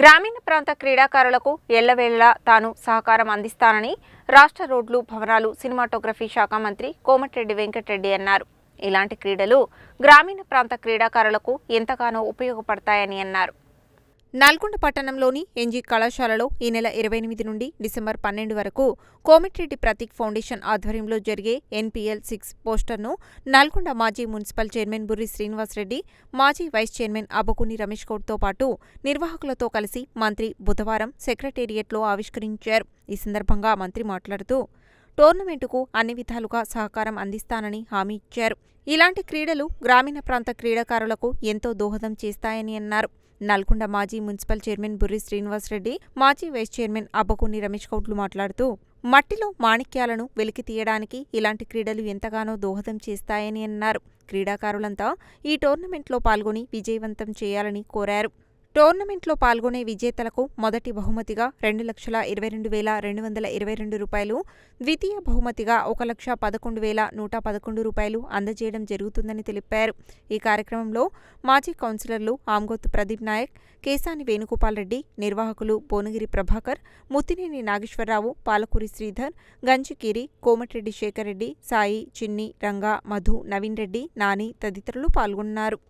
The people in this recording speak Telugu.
గ్రామీణ ప్రాంత క్రీడాకారులకు ఎల్లవేళలా తాను సహకారం అందిస్తానని రాష్ట్ర రోడ్లు భవనాలు సినిమాటోగ్రఫీ శాఖ మంత్రి కోమటిరెడ్డి వెంకటరెడ్డి అన్నారు. ఇలాంటి క్రీడలు గ్రామీణ ప్రాంత క్రీడాకారులకు ఎంతగానో ఉపయోగపడతాయని అన్నారు. నల్గొండ పట్టణంలోని ఎన్జీ కళాశాలలో ఈ నెల ఇరవై ఎనిమిది నుండి డిసెంబర్ పన్నెండు వరకు కోమటిరెడ్డి ప్రతీక్ ఫౌండేషన్ ఆధ్వర్యంలో జరిగే ఎన్పీఎల్ సిక్స్ పోస్టర్ను నల్గొండ మాజీ మున్సిపల్ చైర్మన్ బుర్రి శ్రీనివాసరెడ్డి మాజీ వైస్ చైర్మన్ అబకుని రమేష్ గౌడ్తో పాటు నిర్వాహకులతో కలిసి మంత్రి బుధవారం సెక్రటేరియట్లో ఆవిష్కరించారు. ఈ సందర్భంగా మంత్రి మాట్లాడుతూ టోర్నమెంటుకు అన్ని విధాలుగా సహకారం అందిస్తానని హామీ ఇచ్చారు. ఇలాంటి క్రీడలు గ్రామీణ ప్రాంత క్రీడాకారులకు ఎంతో దోహదం చేస్తాయని అన్నారు. నల్గొండ మాజీ మున్సిపల్ చైర్మన్ బుర్రి శ్రీనివాసరెడ్డి మాజీ వైస్ చైర్మన్ అబ్బకుని రమేష్ కౌట్లు మాట్లాడుతూ మట్టిలో మాణిక్యాలను వెలికి తీయడానికి ఇలాంటి క్రీడలు ఎంతగానో దోహదం చేస్తాయని అన్నారు. క్రీడాకారులంతా ఈ టోర్నమెంట్లో పాల్గొని విజయవంతం చేయాలని కోరారు. టోర్నమెంట్లో పాల్గొనే విజేతలకు మొదటి బహుమతిగా రెండు లక్షల ఇరవై రెండు వేల రెండు వందల ఇరవై రెండు రూపాయలు ద్వితీయ బహుమతిగా ఒక లక్ష పదకొండు వేల నూట పదకొండు రూపాయలు అందజేయడం జరుగుతుందని తెలిపారు. ఈ కార్యక్రమంలో మాజీ కౌన్సిలర్లు ఆమ్గోత్ ప్రదీప్ నాయక్ కేశాని వేణుగోపాల్ రెడ్డి నిర్వాహకులు భువనగిరి ప్రభాకర్ ముత్తినేని నాగేశ్వరరావు పాలకూరి శ్రీధర్ గంజికిరి కోమటిరెడ్డి శేఖర్ రెడ్డి సాయి చిన్ని రంగా మధు నవీన్ రెడ్డి నాని తదితరులు పాల్గొన్నారు.